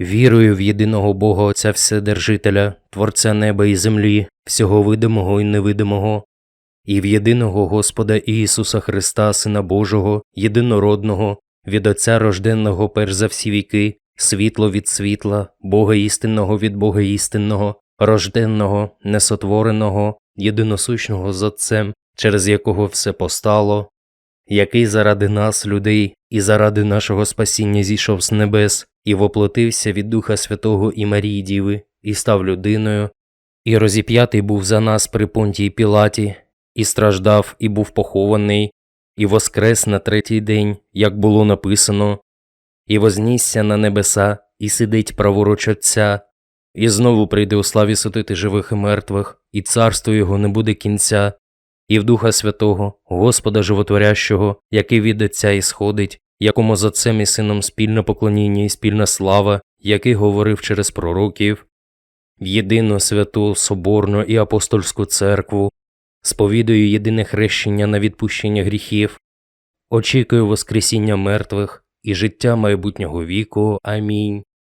Вірую в єдиного Бога Отця Вседержителя, Творця неба і землі, всього видимого і невидимого, і в єдиного Господа Ісуса Христа, Сина Божого, єдинородного, від Отця рожденного перш за всі віки, світло від світла, Бога істинного від Бога істинного, рожденного, несотвореного, єдиносущного з Отцем, через якого все постало, який заради нас, людей, і заради нашого спасіння зійшов з небес, і воплотився від Духа Святого і Марії Діви, і став людиною, і розіп'ятий був за нас при понтії Пілаті, і страждав, і був похований, і воскрес на третій день, як було написано, і вознісся на небеса, і сидить праворуч Отця, і знову прийде у славі судити живих і мертвих, і царство його не буде кінця, і в Духа Святого, Господа Животворящого, який від Отця ісходить, якому з Отцем і Сином спільне поклоніння і спільна слава, який говорив через пророків, в єдину святу, соборну і апостольську церкву, сповідую єдине хрещення на відпущення гріхів, очікую Воскресіння мертвих і життя майбутнього віку. Амінь.